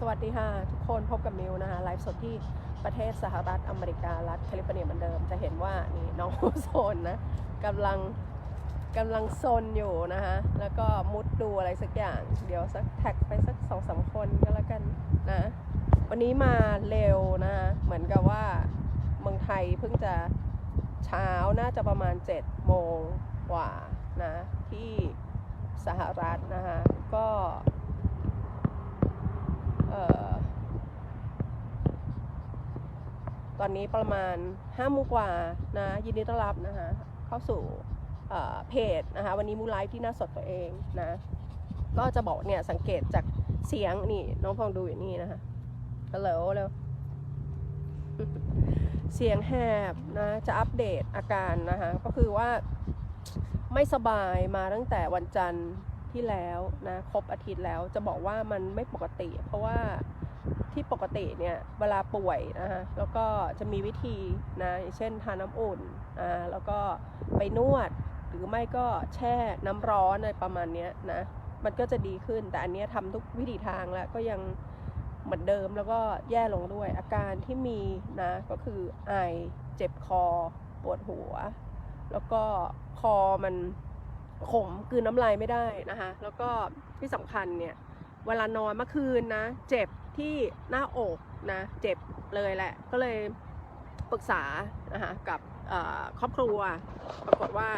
สวัสดีค่ะ ทุกคนพบกับมิวนะคะไลฟ์สดที่ประเทศสหรัฐอเมริกา รัฐแคลิฟอร์เนียเหมือนเดิม จะเห็นว่านี่น้องโซนนะกำลังกำลังโซนอยู่นะคะแล้วก็มุดดูอะไรสักอย่าง เดี๋ยวสักแท็กไปสักสองสามคนก็แล้วกันนะ วันนี้มาเร็วนะคะเหมือนกับว่าเมืองไทยเพิ่งจะเช้าน่าจะประมาณ7โมงกว่านะที่สหรัฐนะคะก็ เอ่อ ตอนนี้ประมาณห้าโมงกว่านะยินดีต้อนรับนะคะเข้าสู่เพจนะคะวันนี้มูไลฟ์ที่หน้าสดตัวเองนะก็จะบอกเนี่ยสังเกตจากเสียงนี่น้องฟองดูอยู่นี่นะคะฮัลโหลเร็วเสียงแหบนะจะอัปเดตอาการนะคะก็คือว่าไม่สบายมาตั้งแต่วันจันทร์ที่แล้วนะครบอาทิตย์แล้วจะบอกว่ามันไม่ปกติ เพราะว่า ที่ปกติเนี่ยเวลาป่วยนะคะแล้วก็จะมีวิธีนะเช่นทาน้ำอุ่นอ่าแล้วก็ไปนวด หรือไม่ก็แช่น้ำร้อนอะไรประมาณนี้นะมันก็จะดีขึ้นแต่อันนี้ทำทุกวิธีทางแล้วก็ยังเหมือนเดิมแล้วก็แย่ลงด้วย อาการที่มีนะก็คือไอเจ็บคอปวดหัว แล้วก็คอมันขมกืนน้ำลายไม่ได้นะคะ แล้วก็ที่สำคัญเนี่ย เวลานอนเมื่อคืนนะ เจ็บ ที่หน้าอกนะเจ็บเลยแหละ ก็เลยปรึกษานะคะกับครอบครัว ปรากฏว่า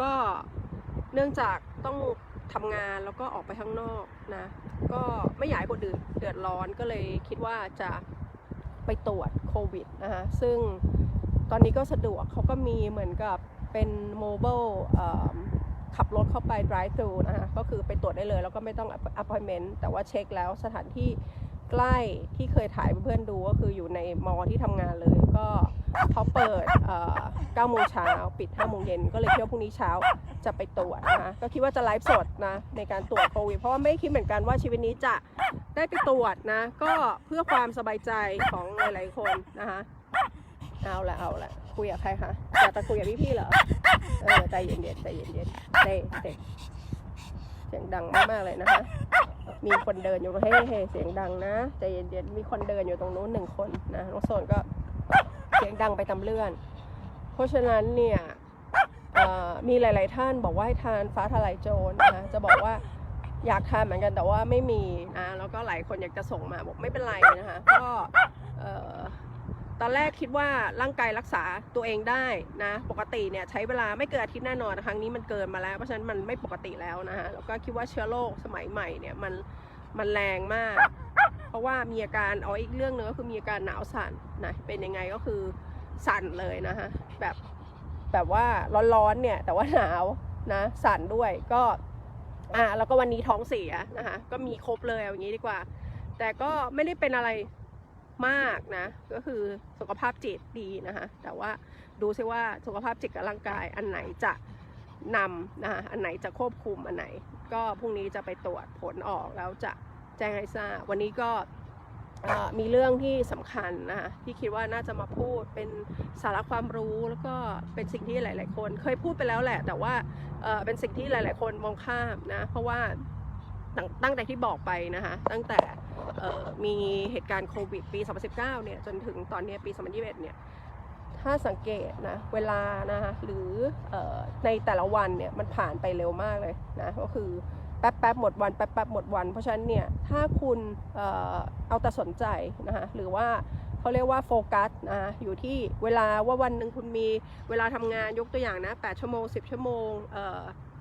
ก็เนื่องจากต้องทำงานแล้วก็ออกไปข้างนอกนะ ก็ไม่อยากให้คนอื่นเดือดร้อนก็เลยคิดว่าจะไปตรวจโควิดนะคะซึ่งตอนนี้ก็สะดวกเขาก็มีเหมือนกับเป็นโมบ i l ขับรถเข้าไป drive thru นะคะก็คือไปตรวจได้เลย แล้วก็ไม่ต้อง appointment แต่ว่าเช็คแล้วสถานที่ ใกล้ที่เคยถ่ายให้เพื่อนดูก็คืออยู่ในมอที่ทำงานเลยก็เขาเปิดเอ่อ9โมงเช้าปิด5โมงเย็นก็เลยคิดว่าพรุ่งนี้เช้าจะไปตรวจนะคะก็คิดว่าจะไลฟ์สดนะในการตรวจโควิดเพราะว่าไม่คิดเหมือนกันว่าชีวิตนี้จะได้ไปตรวจนะ ก็เพื่อความสบายใจของหลายๆคนนะคะเอาละเอาละคุยกับใครคะอยากจะคุยกับพี่ๆเหรอเออใจเย็นๆใจเย็นๆเต้เต้ เสียงดังมากๆเลยนะคะ มีคนเดินอยู่เฮ้เฮ้เสียงดังนะใจเย็นๆมีคนเดินอยู่ตรงนู้นหนึ่งคนนะน้องโซนก็เสียงดังไปตามเลื่อน เพราะฉะนั้นเนี่ยมีหลาย ๆ ท่านบอกว่าให้ทานฟ้าทลายโจรนะจะบอกว่าอยากทานเหมือนกันแต่ว่าไม่มีนะแล้วก็หลายคนอยากจะส่งมาบอกไม่เป็นไรนะคะก็ ตอนแรกคิดว่าร่างกายรักษาตัวเองได้นะ ปกติเนี่ยใช้เวลาไม่เกินอาทิตย์แน่นอน ครั้งนี้มันเกินมาแล้ว เพราะฉะนั้นมันไม่ปกติแล้วนะคะแล้วก็คิดว่าเชื้อโรคสมัยใหม่เนี่ยมันมันแรงมาก เพราะว่ามีอาการอ๋ออีกเรื่องหนึงก็คือมีอาการหนาวสั่นนะ เป็นยังไงก็คือสั่นเลยนะคะแบบแบบว่าร้อนๆเนี่ยแต่ว่าหนาวนะสั่นด้วยก็อ่าแล้วก็วันนี้ท้องเสียนะคะก็มีครบเลยเอาอย่างนี้ดีกว่า แต่ก็ไม่ได้เป็นอะไร มากนะ ก็คือสุขภาพจิตดีนะคะ แต่ว่าดูซิว่าสุขภาพจิตกับร่างกายอันไหนจะนำนะคะอันไหนจะควบคุมอันไหน ก็พรุ่งนี้จะไปตรวจผลออกแล้วจะแจ้งให้ทราบวันนี้ก็มีเรื่องที่สำคัญนะคะที่คิดว่าน่าจะมาพูดเป็นสาระความรู้แล้วก็เป็นสิ่งที่หลาย ๆ คน เคยพูดไปแล้วแหละ แต่ว่าเอ่อเป็นสิ่งที่หลาย ๆ คนมองข้ามนะเพราะว่า ตั้งแต่ที่บอกไปนะคะตั้งแต่มีเหตุการณ์โควิดปี 2019 เนี่ยจนถึงตอนนี้ปี 2021 เนี่ยถ้าสังเกตนะเวลานะคะหรืออในแต่ละวันเนี่ยมันผ่านไปเร็วมากเลยนะก็คือแป๊บแป๊บหมดวันแป๊บแป๊บหมดวัน เพราะฉะนั้นเนี่ยถ้าคุณเออเอาแต่สนใจนะคะหรือว่าเขาเรียกว่าโฟกัสนะอยู่ที่เวลาว่าวันหนึ่งคุณมีเวลาทำงานยกตัวอย่างนะ8ชั่วโมง 10 ชั่วโมง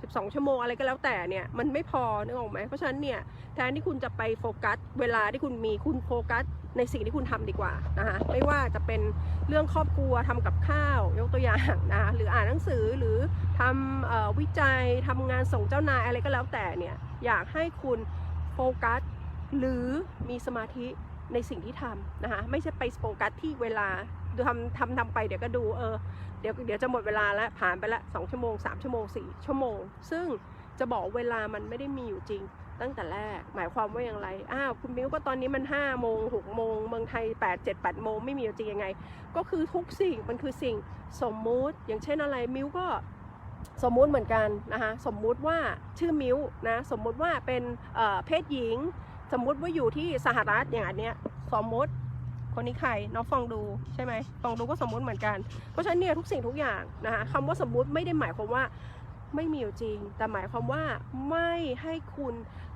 12 ชั่วโมงอะไรก็แล้วแต่เนี่ยมันไม่พอนึกออกไหมเพราะฉะนั้นเนี่ยแทนที่คุณจะไปโฟกัสเวลาที่คุณมีคุณโฟกัสในสิ่งที่คุณทำดีกว่านะคะไม่ว่าจะเป็นเรื่องครอบครัวทำกับข้าวยกตัวอย่างนะคะหรืออ่านหนังสือหรือทำวิจัยทำงานส่งเจ้านายอะไรก็แล้วแต่เนี่ยอยากให้คุณโฟกัสหรือมีสมาธิในสิ่งที่ทำนะคะไม่ใช่ไปโฟกัสที่เวลา ทำทำทำไปเดี๋ยวก็ดูเออเดี๋ยวเดี๋ยวจะหมดเวลาแล้วผ่านไปละสองชั่วโมงสามชั่วโมงสี่ชั่วโมง ซึ่งจะบอกเวลามันไม่ได้มีอยู่จริง ตั้งแต่แรกหมายความว่าอย่างไรอ้าวคุณมิ้วก็ตอนนี้มัน5้าโมงหกโมงเมืองไทย8ปดเจ็ดแปดโมงไม่มีอยู่จริงยังไง ก็คือทุกสิ่งมันคือสิ่งสมมุติ อย่างเช่นอะไรมิ้วก็สมมุติเหมือนกันนะคะสมมุติว่าชื่อมิ้วนะสมมุติว่าเป็นเเพศหญิง สมมุติว่าอยู่ที่สหรัฐอย่างอันเนี้ยสมมุติ คนนี้ใครน้องฟองดูใช่ไหมฟองดูก็สมมุติเหมือนกัน เพราะฉะนั้นเนี่ยทุกสิ่งทุกอย่างนะคะคำว่าสมมุติไม่ได้หมายความว่าไม่มีอยู่จริง แต่หมายความว่าไม่ให้คุณ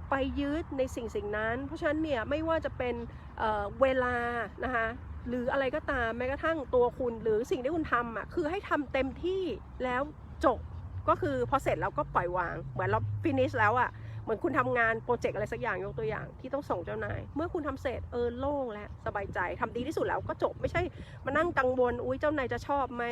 ไปยึดในสิ่งสิ่งนั้น เพราะฉะนั้นเนี่ยไม่ว่าจะเป็นเเวลานะคะหรืออะไรก็ตามแม้กระทั่งตัวคุณหรือสิ่งที่คุณทำอะคือให้ทำเต็มที่แล้วจบก็คือพอเสร็จแล้วก็ปล่อยวาง เหมือนเราฟินิชแล้วอะ่ะ มือนคุณทำงานโปรเจกต์อะไรสักอย่างยกตัวอย่างที่ต้องส่งเจ้านาย เมื่อคุณทำเสร็จเออโล่งแล้วสบายใจทำดีที่สุดแล้วก็จบไม่ใช่มานั่งกังวลอุ้ยเจ้านายจะชอบไหม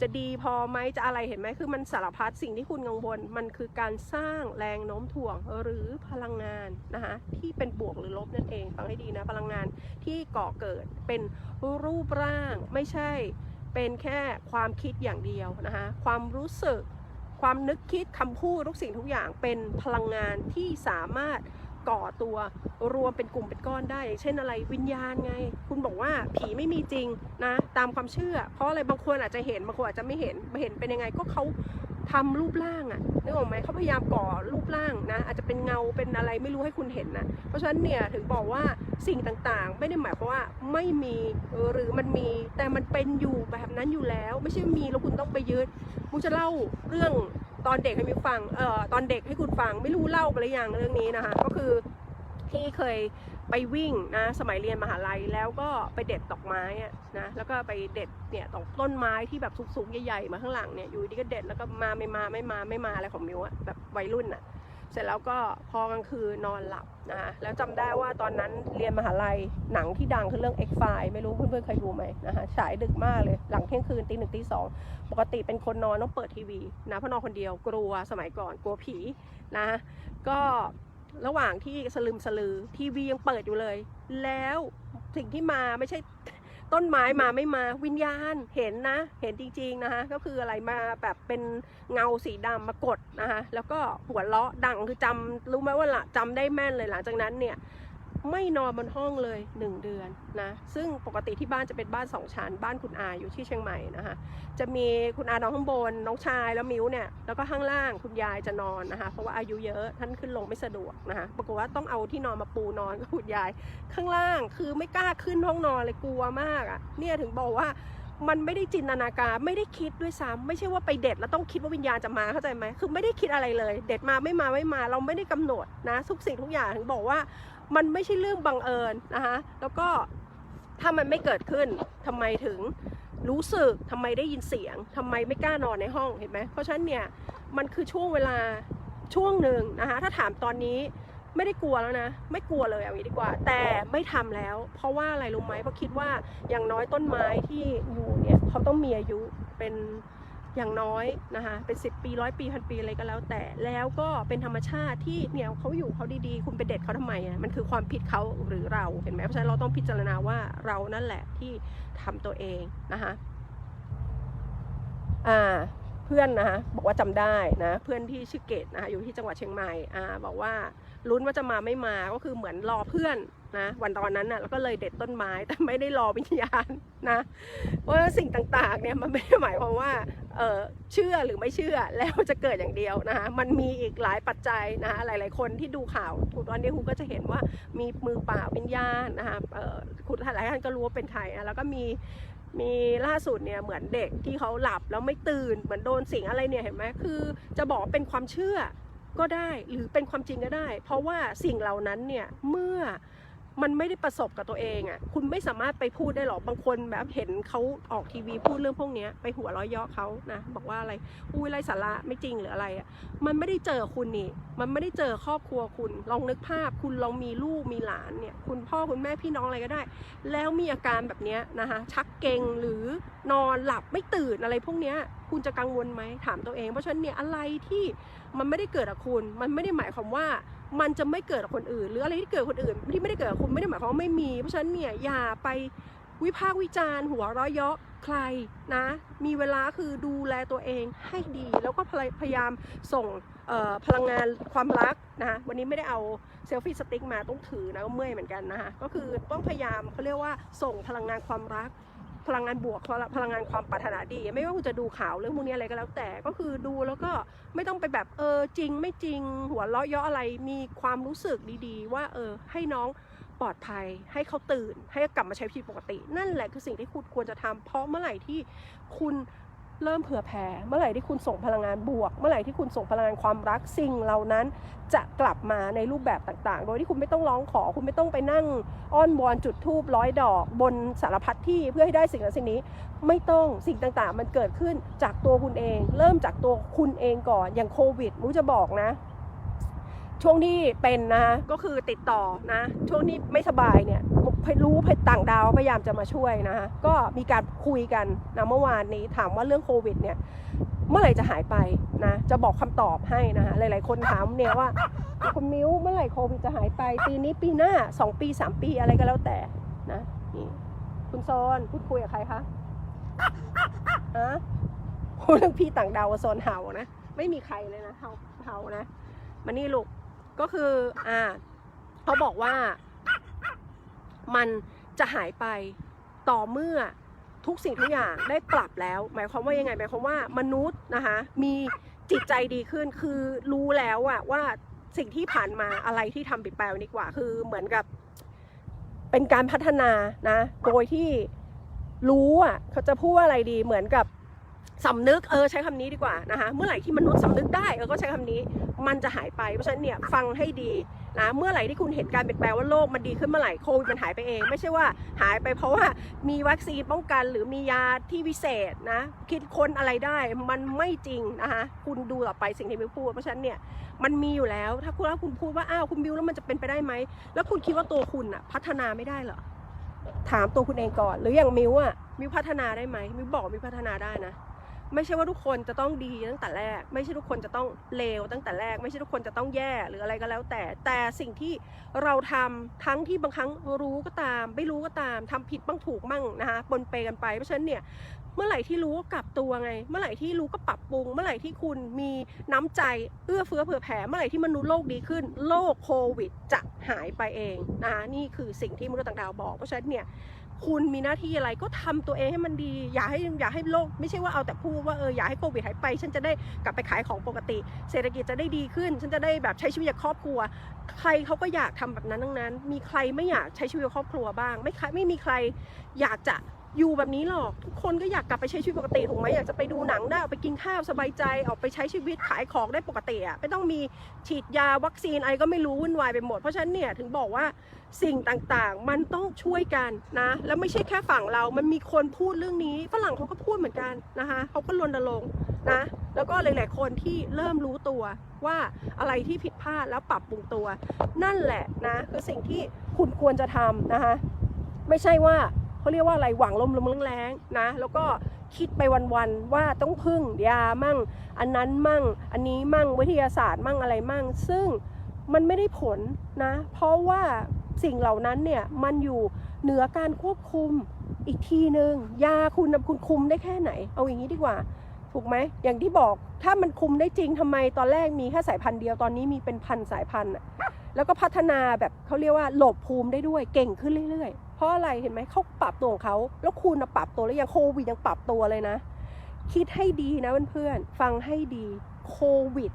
จะดีพอไหมจะอะไรเห็นไหมคือมันสารพัดสิ่งที่คุณกังวล มันคือการสร้างแรงโน้มถ่วงหรือพลังงานนะคะที่เป็นบวกหรือลบนั่นเองฟังให้ดีนะพลังงานที่ก่อเกิดเป็นรูปร่างไม่ใช่เป็นแค่ความคิดอย่างเดียวนะคะความรู้สึก ความนึกคิดคำพูดทุกสิ่งทุกอย่างเป็นพลังงานที่สามารถก่อตัวรวมเป็นกลุ่มเป็นก้อนได้ เช่นอะไรวิญญาณไง คุณบอกว่าผีไม่มีจริงนะ ตามความเชื่อ เพราะอะไรบางคนอาจจะเห็นบางคนอาจจะไม่เห็นเห็นเป็นยังไงก็เขา ทำรูปร่างอะนึกออกไหมเขาพยายามก่อรูปร่างนะอาจจะเป็นเงาเป็นอะไรไม่รู้ให้คุณเห็นนะเพราะฉะนั้นเนี่ยถึงบอกว่าสิ่งต่างๆ ไม่ได้หมายความว่าไม่มีหรือมันมีแต่มันเป็นอยู่แบบนั้นอยู่แล้ว ไม่ใช่มีแล้วคุณต้องไปยึดมูจะเล่าเรื่องตอนเด็กให้มิฟังเอ่อตอนเด็กให้คุณฟังไม่รู้เล่าไปหรือยังเรื่องนี้นะคะก็คือที่เคย ไปวิ่งนะสมัยเรียนมหาลัยแล้วก็ไปเด็ดดอกไม้อะนะแล้วก็ไปเด็ดเนี่ยตอกต้นไม้ที่แบบสูงๆใหญ่ๆมาข้างหลังเนี่ยอยู่ดีก็เด็ดแล้วก็มาไม่มาไม่มาไม่มาอะไรของมิวอะแบบวัยรุ่นอะเสร็จแล้วก็พอกลางคืนนอนหลับนะคะแล้วจำได้ว่าตอนนั้นเรียนมหาลัยหนังที่ดังคือเรื่อง X f i ไม่รู้เพื่อนๆเคยดูไหมนะคะฉายดึกมากเลยหลังเที่ยงคืนตีหนึ่งตีสองปกติเป็นคนนอนต้องเปิดทีวีนะเพราะนอนคนเดียวกลัวสมัยก่อนกลัวผีนะก็ ระหว่างที่สลึมสลือทีวียังเปิดอยู่เลย แล้วสิ่งที่มาไม่ใช่ต้นไม้มาไม่มาวิญญาณเห็นนะ เห็นจริงๆนะคะ ก็คืออะไรมาแบบเป็นเงาสีดำมากดนะคะแล้วก็หัวเราะดังคือจำรู้ไหมว่าละจำได้แม่นเลยหลังจากนั้นเนี่ย ไม่นอนบนห้องเลย 1 เดือนนะซึ่งปกติที่บ้านจะเป็นบ้าน2ชั้นบ้านคุณอาอยู่ที่เชียงใหม่นะคะจะมีคุณอานอนข้างบนน้องชายแล้วมิ้วเนี่ยแล้วก็ข้างล่างคุณยายจะนอนนะคะเพราะว่าอายุเยอะท่านขึ้นลงไม่สะดวกนะคะปรากฏว่าต้องเอาที่นอนมาปูนอนกับคุณยาย ข้างล่างคือไม่กล้าขึ้นห้องนอนเลยกลัวมากอะ่ะเนี่ยถึงบอกว่ามันไม่ได้จินตนาการไม่ได้คิดด้วยซ้ำไม่ใช่ว่าไปเด็ดแล้วต้องคิดว่าวิญญาณจะมาเข้าใจไหมคือไม่ได้คิดอะไรเลย เด็ดมาไม่มาไม่มา เราไม่ได้กำหนดนะทุกสิ่งทุกอย่างถึงบอกว่า มันไม่ใช่เรื่องบังเอิญนะคะแล้วก็ถ้ามันไม่เกิดขึ้นทำไมถึงรู้สึกทำไมได้ยินเสียงทำไมไม่กล้านอนในห้องเห็นไหมเพราะฉะนั้นเนี่ยมันคือช่วงเวลาช่วงหนึ่งนะคะถ้าถามตอนนี้ไม่ได้กลัวแล้วนะ ไม่กลัวเลยเอางี้ดีกว่า แต่ไม่ทำแล้ว เพราะว่าอะไรรู้ไหมเพราะคิดว่าอย่างน้อยต้นไม้ที่อยู่เนี่ยเขาต้องมีอายุเป็น อย่างน้อยนะคะเป็น 10 ปีร้อยปีพันปีอะไรก็แล้วแต่แล้วก็เป็นธรรมชาติที่เนี่ยเขาอยู่เขาดีๆ คุณไปเด็ดเขาทำไมอะมันคือความผิดเขาหรือเราเห็นไหมเพราะฉะนั้นเราต้องพิจารณาว่าเรานั่นแหละที่ทำตัวเองนะคะอ่าเพื่อนนะคะบอกว่าจำได้นะเพื่อนที่ชื่อเกตนะคะอยู่ที่จังหวัดเชียงใหม่อ่าบอกว่าลุ้นว่าจะมาไม่มาก็คือเหมือนรอเพื่อน นะวันตอนนั้นน่ะแล้วก็เลยเด็ดต้นไม้แต่ไม่ได้รอวิญญาณนะเพราะสิ่งต่างๆเนี่ยมันไม่ได้หมายความว่าเออเชื่อหรือไม่เชื่อแล้วจะเกิดอย่างเดียวนะคะมันมีอีกหลายปัจจัยนะคะหลายๆ คนที่ดูข่าวทุกตอนนี้คุณก็จะเห็นว่ามีมือเปล่าวิญญาณนะคะเออคุณหลายท่านก็รู้ว่าเป็นใครนะแล้วก็มีมีล่าสุดเนี่ยเหมือนเด็กที่เขาหลับแล้วไม่ตื่นเหมือนโดนสิ่งอะไรเนี่ยเห็นไหมคือจะบอกเป็นความเชื่อก็ได้หรือเป็นความจริงก็ได้ เพราะว่าสิ่งเหล่านั้นเนี่ยเมื่อ มันไม่ได้ประสบกับตัวเองอะ่ะ คุณไม่สามารถไปพูดได้หรอก บางคนแบบเห็นเขาออกทีวีพูดเรื่องพวกนี้ไปหัวร้อยยาะเขานะ บอกว่าอะไร อุ้ยไรสาระไม่จริงหรืออะไรอะ่ะ มันไม่ได้เจอคุณนี่ มันไม่ได้เจอครอบครัวคุณ ลองนึกภาพ คุณลองมีลูกมีหลานเนี่ย คุณพ่อคุณแม่พี่น้องอะไรก็ได้ แล้วมีอาการแบบนี้นะคะ ชักเกงหรือนอนหลับไม่ตื่นอะไรพวกนี้คุณจะกังวลไหมถามตัวเอง เพราะฉะนั้นเนี่ยอะไรที่ มันไม่ได้เกิดกับคุณ มันไม่ได้หมายความว่ามันจะไม่เกิดกับคนอื่น หรืออะไรที่เกิดคนอื่นที่ไม่ได้เกิดกับคุณไม่ได้หมายความว่าไม่มี เพราะฉะนั้นเนี่ยอย่าไปวิพากษ์วิจารณ์หัวเราะเยาะใครนะ มีเวลาคือดูแลตัวเองให้ดี แล้วก็พยายามส่งพลังงานความรักนะวันนี้ไม่ได้เอาเซลฟี่สติ๊กมาต้องถือนะก็เมื่อยเหมือนกันนะคะก็คือต้องพยายามเขาเรียกว่าส่งพลังงานความรัก พลังงานบวกพลังงานความปรารถนาดี ไม่ว่าคุณจะดูข่าวเรื่องพวกนี้อะไรก็แล้วแต่ก็คือดูแล้วก็ไม่ต้องไปแบบเออจริงไม่จริง หัวเราะเยาะอะไรมีความรู้สึกดีๆ ว่าเออให้น้องปลอดภัยให้เขาตื่น ให้กลับมาใช้ชีวิตปกติ นั่นแหละคือสิ่งที่คุณควรจะทำเพราะเมื่อไหร่ที่คุณ เริ่มเผื่อแผ่เมื่อไหร่ที่คุณส่งพลังงานบวก เมื่อไหร่ที่คุณส่งพลังงานความรักสิ่งเหล่านั้นจะกลับมาในรูปแบบต่างๆ โดยที่คุณไม่ต้องร้องขอ คุณไม่ต้องไปนั่งอ้อนวอนจุดทูบร้อยดอก บนสารพัดที่เพื่อให้ได้สิ่งนั้นสิ่งนี้ ไม่ต้องสิ่งต่างๆ มันเกิดขึ้นจากตัวคุณเอง เริ่มจากตัวคุณเองก่อนอย่างโควิดมูจะบอกนะช่วงที่เป็นนะก็คือติดต่อนะ ช่วงที่ไม่สบายเนี่ย รู้เพต่างดาวพยายามจะมาช่วยนะคะก็มีการคุยกันนะเมื่อวานนี้ถามว่าเรื่องโควิดเนี่ยเมื่อไหร่จะหายไปนะจะบอกคำตอบให้นะคะหลาย ๆ คนถามเนี่ยว่าคุณมิ้วเมื่อไหร่โควิดจะหายไป ปีนี้ปีหน้าสองปีสามปีอะไรก็แล้วแต่นะนี่คุณโซนพูดคุยกับใครคะอะพูดเรื่องพี่ต่างดาวโซนเห่านะไม่มีใครเลยนะเห่าเห่านะมานี่ลูกก็คืออ่าเขาบอกว่า มันจะหายไปต่อเมื่อทุกสิ่งทุกอย่างได้ปรับแล้ว หมายความว่ายังไงหมายความว่ามนุษย์นะคะมีจิตใจดีขึ้นคือรู้แล้วอะว่าสิ่งที่ผ่านมาอะไรที่ทำผิดไปดีกว่า คือเหมือนกับ เป็นการพัฒนานะ โดยที่รู้อะเขาจะพูดว่าอะไรดีเหมือนกับ สำนึกเออใช้คำนี้ดีกว่านะคะเมื่อไหร่ที่มนุษย์สำนึกได้เออก็ใช้คำนี้มันจะหายไปเพราะฉะนั้นเนี่ยฟังให้ดีนะเมื่อไหร่ที่คุณเห็นการเปลี่ยนแปลงว่าโลกมันดีขึ้นเมื่อไหร่โควิดมันหายไปเอง ไม่ใช่ว่าหายไปเพราะว่ามีวัคซีนป้องกันหรือมียาที่วิเศษนะคิดค้นอะไรได้มันไม่จริงนะคะคุณดูต่อไปสิ่งที่มิวพูดเพราะฉะนั้นเนี่ยมันมีอยู่แล้วถ้าคุณถ้าคุณพูดว่าอ้าวคุณบิวแล้วมันจะเป็นไปได้ไหมแล้วคุณคิดว่าตัวคุณอะพัฒนาไม่ได้เหรอถามตัวคุณเองก่อน หรืออย่างมิวอะมิวพัฒนาได้ไหมมิวบอกมิวพัฒนาได้นะ ไม่ใช่ว่าทุกคนจะต้องดีตั้งแต่แรก ไม่ใช่ทุกคนจะต้องเลวตั้งแต่แรก ไม่ใช่ทุกคนจะต้องแย่หรืออะไรก็แล้ว แต่แต่สิ่งที่เราทำทั้งที่บางครั้งรู้ก็ตาม ไม่รู้ก็ตามทำผิดบ้างถูกบ้างนะคะปนเปกันไปเพราะฉะนั้นเนี่ย เมื่อไหร่ที่รู้ก็กลับตัวไง เมื่อไหร่ที่รู้ก็ปรับปรุง เมื่อไหร่ที่คุณมีน้ำใจเอื้อเฟื้อเผื่อแผ่เมื่อไหร่ที่มนุษย์โลกดีขึ้น โลกโควิดจะหายไปเองนะนี่คือสิ่งที่มนุษย์ต่างดาวบอก เพราะฉะนั้นเนี่ยคุณมีหน้าที่อะไรก็ทำตัวเองให้มันดี อย่าให้อย่าให้โลกไม่ใช่ว่าเอาแต่พูดว่าเอออย่าให้โควิดหายไป ฉันจะได้กลับไปขายของปกติ เศรษฐกิจจะได้ดีขึ้น ฉันจะได้แบบใช้ชีวิตกับครอบครัว ใครเขาก็อยากทำแบบนั้นทั้งนั้น มีใครไม่อยากใช้ชีวิตกับครอบครัวบ้าง ไม่ไม่มีใครอยากจะ อยู่แบบนี้หรอกทุกคนก็อยากกลับไปใช้ชีวิตปกติถูกไหมอยากจะไปดูหนังได้ออกไปกินข้าวสบายใจออกไปใช้ชีวิตขายของได้ปกติอะไม่ต้องมีฉีดยาวัคซีนอะไรก็ไม่รู้วุ่นวายไปหมด เพราะฉะนั้นเนี่ยถึงบอกว่าสิ่งต่างๆ มันต้องช่วยกันนะแล้วไม่ใช่แค่ฝั่งเรา มันมีคนพูดเรื่องนี้ฝรั่งเขาก็พูดเหมือนกันนะคะเขาก็รณรงค์นะแล้วก็หลายๆคนที่เริ่มรู้ตัวว่าอะไรที่ผิดพลาดแล้วปรับปรุงตัว นั่นแหละนะคือสิ่งที่คุณควรจะทำนะคะไม่ใช่ว่า เขาเรียกว่าอะไรหวังลมลมแรงๆนะ แล้วก็คิดไปวันๆว่าต้องพึ่งยามั่ง อันนั้นมั่ง อันนี้มั่งวิทยาศาสตร์มั่งอะไรมั่ง ซึ่งมันไม่ได้ผลนะ เพราะว่าสิ่งเหล่านั้นเนี่ยมันอยู่เหนือการควบคุมอีกทีหนึ่งยาคุณนะคุณคุมได้แค่ไหน เอาอย่างนี้ดีกว่า ถูกไหมอย่างที่บอกถ้ามันคุมได้จริงทำไมตอนแรกมีแค่สายพันธุ์เดียวตอนนี้มีเป็นพันสายพันธุ์อะแล้วก็พัฒนาแบบเขาเรียกว่าหลบภูมิได้ด้วยเก่งขึ้นเรื่อยๆ เพราะอะไรเห็นไหมเขาปรับตัวของเขาแล้วคุณนะปรับตัวแล้วยังโควิดยังปรับตัวเลยนะ คิดให้ดีนะเพื่อนๆฟังให้ดีโควิด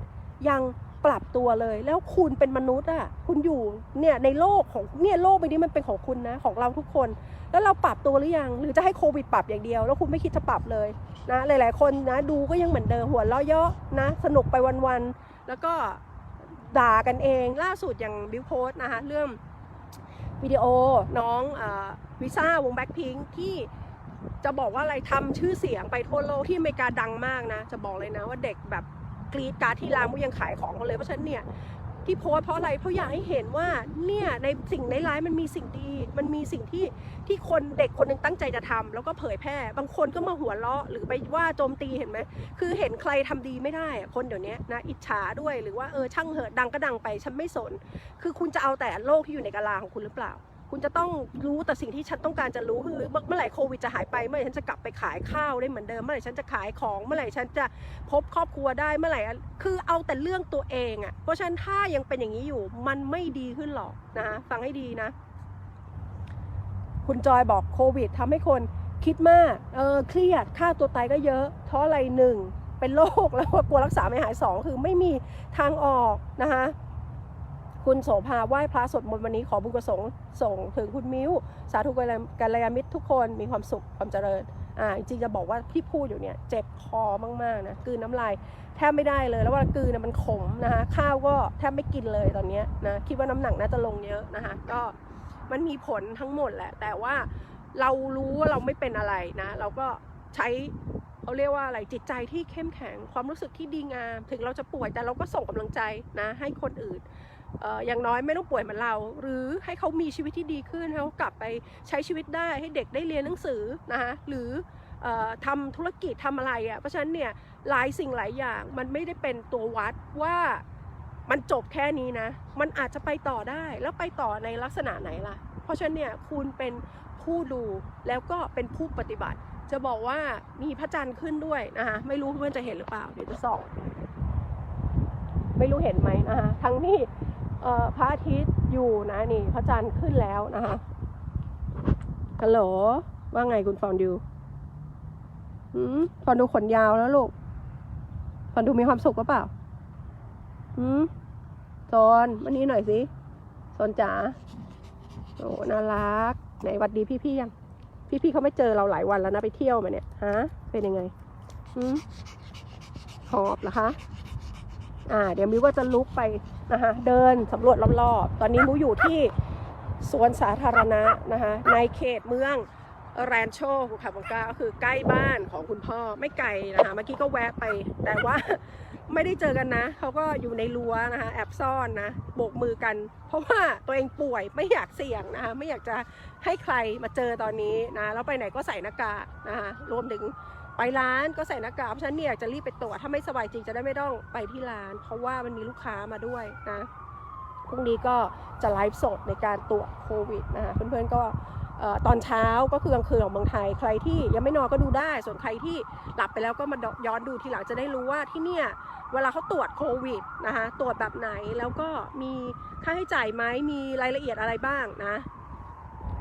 ยังปรับตัวเลย แล้วคุณเป็นมนุษย์อะ คุณอยู่เนี่ยในโลกของเนี่ยโลกใบนี้มันเป็นของคุณนะของเราทุกคน แล้วเราปรับตัวหรือยังหรือจะให้โควิดปรับอย่างเดียว แล้วคุณไม่คิดจะปรับเลยนะหลาย ๆ คนนะดูก็ยังเหมือนเดิมหัวเราะเยาะนะ สนุกไปวันๆแล้วก็ด่ากันเองล่าสุดอย่างบิวโพสนะคะเรื่อง วิดีโอน้องวิซ่าวงแบ็คพิงที่จะบอกว่าอะไรทำชื่อเสียงไปทั่วโลกที่อเมริกาดังมากนะ จะบอกเลยนะว่าเด็กแบบกรีดการที่ร้านมุยังขายของเขาเลยเพราะฉะนั้นเนี่ย ที่โพสเพราะอะไรเพราะอยากให้เห็นว่าเนี่ยในสิ่งร้ายๆมันมีสิ่งดี มันมีสิ่งที่ที่คนเด็กคนหนึ่งตั้งใจจะทำแล้วก็เผยแพร่ บางคนก็มาหัวเราะหรือไปว่าโจมตีเห็นไหมคือเห็นใครทำดีไม่ได้อะคนเดี๋ยวนี้นะอิจฉาด้วยหรือว่าเออช่างเหอะดังก็ดังไปฉันไม่สน คือคุณจะเอาแต่โลกที่อยู่ในกาลาของคุณหรือเปล่า คุณจะต้องรู้แต่สิ่งที่ฉันต้องการจะรู้คือเมื่อไหร่โควิดจะหายไปเมื่อไหร่ฉันจะกลับไปขายข้าวได้เหมือนเดิมเมื่อไหร่ฉันจะขายของเมื่อไหร่ฉันจะพบครอบครัวได้เมื่อไหร่คือเอาแต่เรื่องตัวเองอะ่ะเพราะฉะนั้นถ้ายังเป็นอย่างนี้อยู่มันไม่ดีขึ้นหรอกนะฟังให้ดีนะ คุณจอยบอกโควิดทำให้คนคิดมากเออเครียดค่าตัวตายก็เยอะเพราะอะไรหนึ่งเป็นโรคแล้วก็กลัวรักษาไม่หายสองคือไม่มีทางออกนะคะ คุณโสภาไหว้พระสวดมนต์วันนี้ขอบุญกุศลส่งถึงคุณมิ้ว สาธุกัลยาณมิตรทุกคนมีความสุขความเจริญอ่าจริงจะบอกว่าที่พูดอยู่เนี่ยเจ็บคอมากๆนะกืนน้ำลายแทบไม่ได้เลย แล้วว่ากืนน่ะมันขมนะคะข้าวก็แทบไม่กินเลยตอนเนี้ยนะคิดว่าน้ำหนักน่าจะลงเยอะนะคะก็มันมีผลทั้งหมดแหละ แต่ว่าเรารู้ว่าเราไม่เป็นอะไรนะ เราก็ใช้เขาเรียกว่าอะไรจิตใจที่เข้มแข็งความรู้สึกที่ดีงาม ถึงเราจะป่วยแต่เราก็ส่งกำลังใจนะให้คนอื่น อย่างน้อยไม่ต้องป่วยเหมือนเรา หรือให้เขามีชีวิตที่ดีขึ้นให้เขากลับไปใช้ชีวิตได้ให้เด็กได้เรียนหนังสือนะคะหรือออทำธุรกิจทำอะไรอะ่ะเพราะฉะนั้นเนี่ยหลายสิ่งหลายอย่างมันไม่ได้เป็นตัววัดว่ามันจบแค่นี้นะ มันอาจจะไปต่อได้แล้วไปต่อในลักษณะไหนล่ะ เพราะฉะนั้นเนี่ยคุณเป็นผู้ดูแล้วก็เป็นผู้ปฏิบัติ จะบอกว่ามีพระจันทร์ขึ้นด้วยนะคะไม่รู้เพื่อนจะเห็นหรือเปล่าเดี๋ยวจะส่อง ไม่รู้เห็นไหมนะคะทั้งที่ พระอาทิตย์อยู่นะนี่ พระจันทร์ขึ้นแล้วนะคะฮัลโหลว่าไงคุณฟอนดูหืมฟอนดูขนยาวแล้วลูกฟอนดูมีความสุขหรือเปล่าหืมโซนวันนี้หน่อยสิโซนจ๋าโอ้น่ารักไหนหวัดดีพี่ๆยัง พี่ๆเขาไม่เจอเราหลายวันแล้วนะไปเที่ยวมาเนี่ยฮะเป็นยังไงหืมหอบเหรอคะ อ่าเดี๋ยวมิวก็จะลุกไปนะคะเดินสำรวจรอบๆ ตอนนี้มิวอยู่ที่สวนสาธารณะนะคะในเขตเมืองแรนโชคุคาบังกาก็คือใกล้บ้านของคุณพ่อไม่ไกลนะคะเมื่อกี้ก็แวะไป แต่ว่าไม่ได้เจอกันนะเขาก็อยู่ในรั้วนะคะแอบซ่อนนะโบกมือกัน เพราะว่าตัวเองป่วยไม่อยากเสี่ยงนะคะไม่อยากจะให้ใครมาเจอตอนนี้นะแล้วไปไหนก็ใส่หน้ากากนะคะรวมถึง ไปร้านก็ใส่หน้ากากเพราะฉะนันเนี่ยอยากจะรีบไปตรวจถ้าไม่สบายจริงจะได้ไม่ต้องไปที่ร้าน เพราะว่ามันมีลูกค้ามาด้วยนะพรุ่งนี้ก็จะไลฟ์สดในการตรวจโควิดนะคะเพื่อนๆก็ตอนเช้าก็คือกลางคืนของเมืองไทยใครที่ยังไม่นอนก็ดูได้ ส่วนใครที่หลับไปแล้วก็มาย้อนดูทีหลังจะได้รู้ว่าที่เนี่ยเวลาเขาตรวจโควิดนะคะตรวจแบบไหนแล้วก็มีค่าใช้จ่ายไหมมีรายละเอียดอะไรบ้างนะ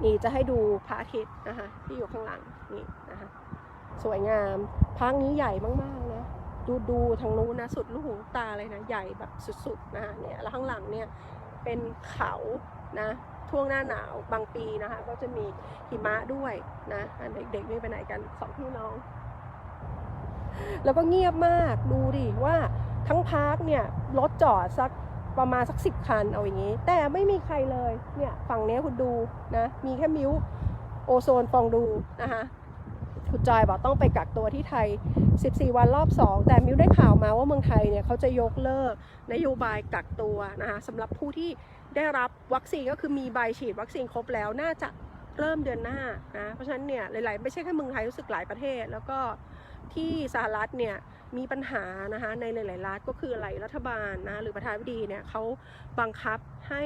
นี่จะให้ดูพระอาทิตย์นะคะที่อยู่ข้างหลังนี่นะคะ สวยงามพักนี้ใหญ่มากๆนะดูดูทางนู้นนะสุดลูกหูตาเลยนะ ใหญ่แบบสุดๆนะคะเนี่ยแล้วข้างหลังเนี่ยเป็นเขานะช่วงหน้าหนาวบางปีนะคะ ก็จะมีหิมะด้วยนะเด็กๆไม่ไปไหนกันสองพี่น้อง แล้วก็เงียบมากดูดิว่าทั้งพาร์คเนี่ยรถจอดสักประมาณสักสิบคันเอาอย่างนี้ แต่ไม่มีใครเลยเนี่ยฝั่งนี้คุณดูนะมีแค่มิวโอโซนฟองดูนะคะ คุณจอยบอกต้องไปกักตัวที่ไทย 14 วันรอบ 2 แต่มิวได้ข่าวมาว่าเมืองไทยเนี่ยเขาจะยกเลิกนโยบายกักตัวนะคะสำหรับผู้ที่ได้รับวัคซีนก็คือมีใบฉีดวัคซีนครบแล้วน่าจะเริ่มเดือนหน้านะเพราะฉะนั้นเนี่ยหลายๆไม่ใช่แค่เมืองไทยรู้สึกหลายประเทศ แล้วก็ที่สหรัฐเนี่ยมีปัญหานะคะในหลายๆรัฐก็คืออะไรรัฐบาลนะหรือประธานาธิบดีเนี่ยเขาบังคับให้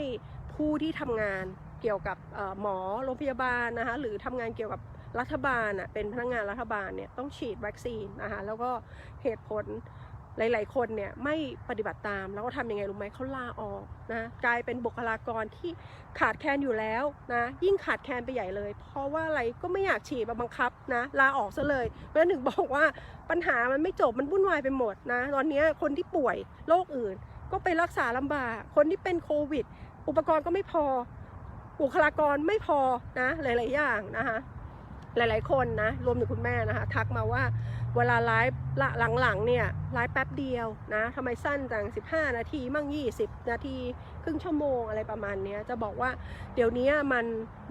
ผู้ที่ทำงานเกี่ยวกับหมอโรงพยาบาลนะคะหรือทำงานเกี่ยวกับ รัฐบาลอะเป็นพนักงานรัฐบาลเนี่ยต้องฉีดวัคซีนนะคะแล้วก็เหตุผลหลาย ๆ คนเนี่ยไม่ปฏิบัติตามแล้วก็ทำยังไงรู้ไหมเขาลาออกนะกลายเป็นบุคลากรที่ขาดแคลนอยู่แล้วนะยิ่งขาดแคลนไปใหญ่เลย เพราะว่าอะไรก็ไม่อยากฉีดบังคับนะลาออกซะเลยเพราะฉะนั้นถึงบอกว่าปัญหามันไม่จบมันวุ่นวายไปหมดนะตอนนี้คนที่ป่วยโรคอื่น ก็ไปรักษาลำบากคนที่เป็นโควิด อุปกรณ์ก็ไม่พอบุคลากรไม่พอนะหลาย ๆ อย่างนะคะ หลาย ๆ คนนะรวมถึงคุณแม่นะคะ ทักมาว่าเวลาไลฟ์หลัง ๆ เนี่ยไลฟ์แป๊บเดียวนะทำไมสั้นจัง 15 นาทีมั่ง 20 นาที ครึ่งชั่วโมงอะไรประมาณนี้จะบอกว่าเดี๋ยวนี้มัน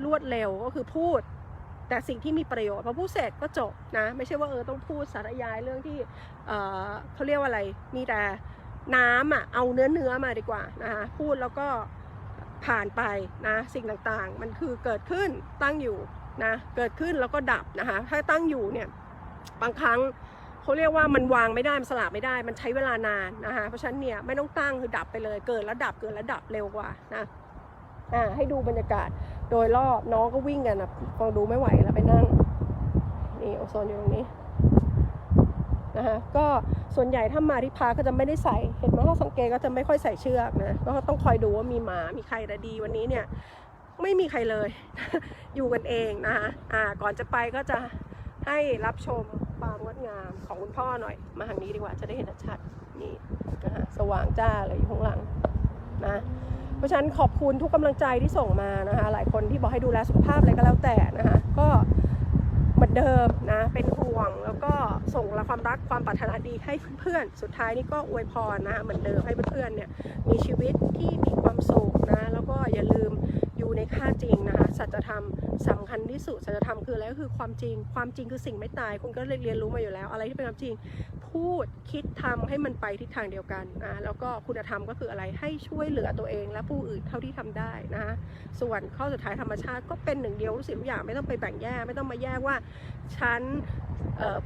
รวดเร็วก็คือพูด แต่สิ่งที่มีประโยชน์พอพูดเสร็จก็จบนะ ไม่ใช่ว่าเออต้องพูดสาธยายเรื่องที่เออเขาเรียกว่าอะไรมีแต่น้ำอะเอาเนื้อเนื้อมาดีกว่านะคะพูดแล้วก็ผ่านไปนะสิ่งต่างๆ มันคือเกิดขึ้นตั้งอยู่ นะเกิดขึ้นแล้วก็ดับนะคะถ้าตั้งอยู่เนี่ยบางครั้งเขาเรียกว่ามันวางไม่ได้มันสลับไม่ได้ มันใช้เวลานานนะคะเพราะฉะนั้นเนี่ยไม่ต้องตั้งคือดับไปเลย เกิดแล้วดับเกิดแล้วดับเร็วกว่านะอ่าให้ดูบรรยากาศโดยรอบน้องก็วิ่งกันนะฟังดูไม่ไหวแล้วไปนั่งนี่โอโซนอยู่ตรงนี้นะคะก็ส่วนใหญ่ถ้ามาที่พาก็จะไม่ได้ใส่เห็นไหมเราสังเกตก็จะไม่ค่อยใส่เชือกนะก็ต้องคอยดูว่ามีหมา มีใครแต่ดีวันนี้เนี่ย ไม่มีใครเลย อยู่กันเองนะคะอ่าก่อนจะไปก็จะให้รับชมความงดงามของคุณพ่อหน่อย มาทางนี้ดีกว่าจะได้เห็นชัดนี่นะคะสว่างจ้าเลยอยู่ข้างหลังนะเพราะฉะนั้นขอบคุณทุกกำลังใจที่ส่งมานะคะ หลายคนที่บอกให้ดูแลสุขภาพอะไรก็แล้วแต่นะคะ ก็เหมือนเดิมนะเป็นห่วงแล้วก็ส่งความรักความปรารถนาดีให้เพื่อนๆ สุดท้ายนี่ก็อวยพรนะเหมือนเดิมให้เพื่อนๆเนี่ยมีชีวิตที่มีความสุขนะ แล้วก็อย่าลืม ในค่าจริงนะคะสัจธรรมสำคัญที่สุดสัจธรรมคืออะไรก็คือความจริง ความจริงคือสิ่งไม่ตายคุณก็เรียนรู้มาอยู่แล้ว อะไรที่เป็นความจริง พูดคิดทำให้มันไปทิศทางเดียวกันอะแล้วก็คุณธรรมก็คืออะไรให้ช่วยเหลือตัวเอง และผู้อื่นเท่าที่ทำได้นะคะส่วนข้อสุดท้ายธรรมชาติก็เป็นหนึ่งเดียวทุกสิ่งทุกอย่างไม่ต้องไปแบ่งแยกไม่ต้องมาแยกว่าฉัน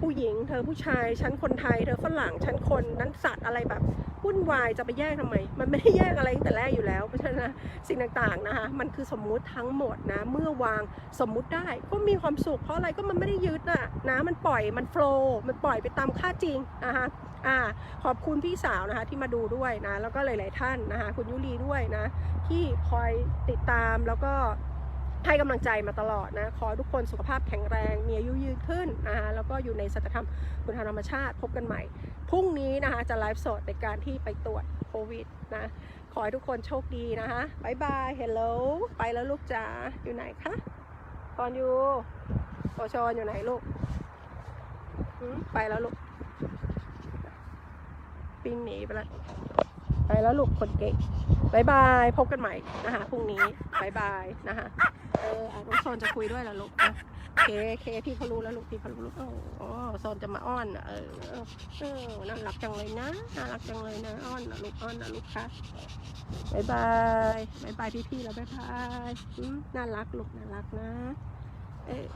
ผู้หญิง เธอผู้ชายฉันคนไทย เธอฝรั่งฉันคนนั้นสัตว์อะไรแบบวุ่นวายจะไปแยกทำไม มันไม่ได้แยกอะไรตั้งแต่แรกอยู่แล้วเพราะฉะนั้นสิ่งต่างๆนะคะมันคือสมมุติทั้งหมดนะ เมื่อวางสมมุติได้ก็มีความสุขเพราะอะไรก็มันไม่ได้ยึดน่ะนะมันปล่อยมันโฟล์มันปล่อยไปตามค่าจริงนะคะอ่าขอบคุณพี่สาวนะคะที่มาดูด้วยนะแล้วก็หลาย ๆ ท่านนะคะคุณยุรีด้วยนะ ที่คอยติดตามแล้วก็ให้กำลังใจมาตลอดนะ ขอทุกคนสุขภาพแข็งแรง มีอายุยืนขึ้นนะคะแล้วก็อยู่ในสัจธรรมคุณธรรมชาติพบกันใหม่ พรุ่งนี้นะคะจะไลฟ์สดในการที่ไปตรวจ โควิดนะ ขอให้ทุกคนโชคดีนะคะบายบายเฮลโลไปแล้วลูกจ๋าอยู่ไหนคะตอนอยู่โอชอนอยู่ไหนลูกไปแล้วลูกปิ้งหนีไปแล้วไปแล้วลูกคนเก่ง บายบายพบกันใหม่นะคะพรุ่งนี้บายบายนะคะเอออะน้องโซนจะคุยด้วยเหรอลูกนะเคเคพี่เขารู้แล้วลูกพี่เขารู้ล้วโอ้โหโซนจะมาอ้อนเออเออน่ารักจังเลยนะน่ารักจังเลยนะอ้อนนะลูกอ้อนนะลูกค่ะบายบายบายบายพี่ๆแล้วบายบายน่ารักลูกน่ารักนะเออ